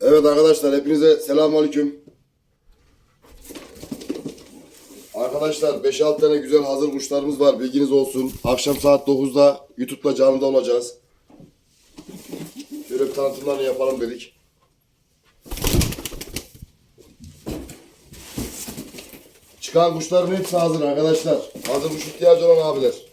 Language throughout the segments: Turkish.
Evet arkadaşlar hepinize selamünaleyküm. Arkadaşlar 5-6 tane güzel hazır kuşlarımız var bilginiz olsun. Akşam saat 9'da YouTube'da canlıda olacağız. Şöyle bir tanıtımlarını yapalım dedik. Çıkan kuşların hepsi hazır arkadaşlar. Hazır kuş ihtiyacı olan abiler.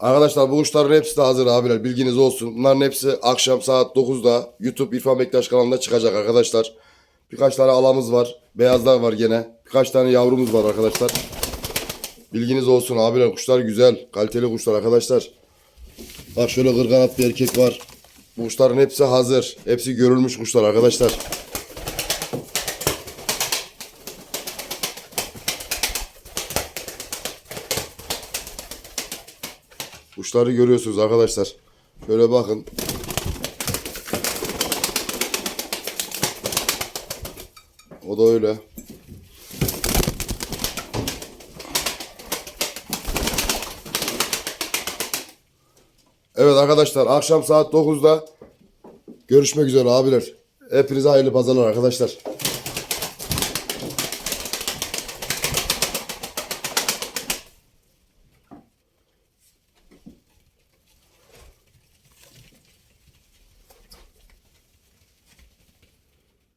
Arkadaşlar bu kuşların hepsi de hazır abiler bilginiz olsun. Bunların hepsi akşam saat 9'da YouTube İrfan Bektaş kanalında çıkacak arkadaşlar. Birkaç tane alamız var. Beyazlar var gene. Birkaç tane yavrumuz var arkadaşlar. Bilginiz olsun abiler kuşlar güzel. Kaliteli kuşlar arkadaşlar. Bak şöyle kırganat bir erkek var. Bu kuşların hepsi hazır. Hepsi görülmüş kuşlar arkadaşlar. Kuşları görüyorsunuz arkadaşlar. Şöyle bakın. O da öyle. Evet arkadaşlar akşam saat 9'da görüşmek üzere abiler. Hepinize hayırlı pazarlar arkadaşlar.